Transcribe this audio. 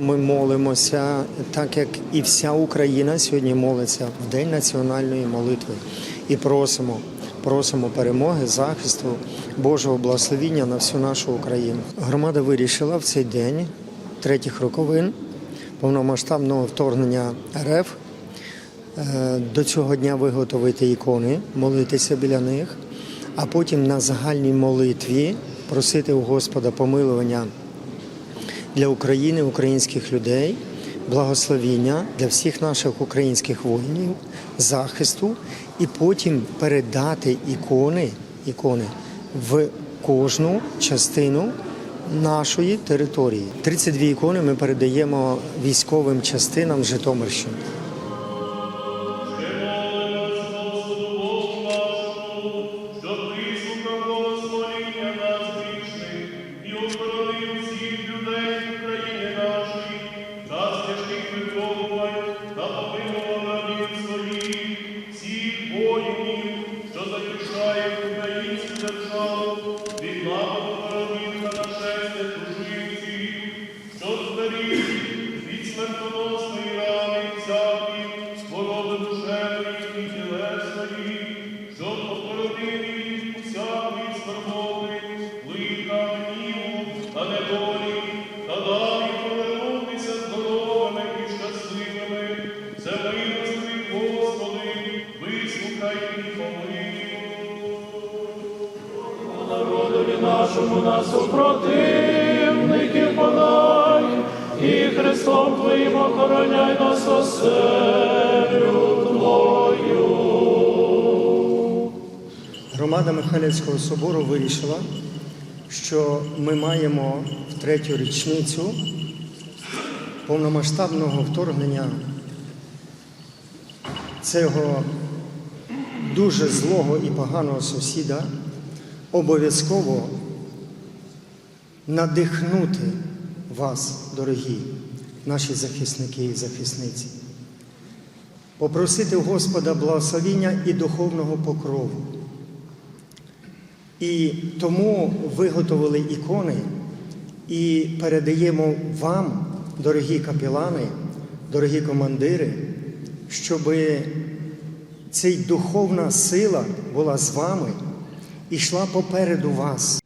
Ми молимося, так як і вся Україна сьогодні молиться в День національної молитви і просимо, просимо перемоги, захисту, Божого благословіння на всю нашу Україну. Громада вирішила в цей день третіх роковин повномасштабного вторгнення РФ е, до цього дня виготовити ікони, молитися біля них, а потім на загальній молитві просити у Господа помилування для України, українських людей, благословіння для всіх наших українських воїнів, захисту, і потім передати ікони, ікони в кожну частину нашої території. 32 ікони ми передаємо військовим частинам Житомирщини. Що захищає українську державу, від нападу ворогів та нашестя чужинців, що зберіг від смертоносної рани всяких, хвороби душевної і нашому нас супротивників подай, і Христом Твоїм охороняй нас оселю Твою. Громада Михайлівського собору вирішила, що ми маємо в третю річницю повномасштабного вторгнення цього дуже злого і поганого сусіда обов'язково надихнути вас, дорогі наші захисники і захисниці, попросити Господа благословіння і духовного покрову. І тому виготовили ікони і передаємо вам, дорогі капілани, дорогі командири, щоб ця духовна сила була з вами йшла попереду вас.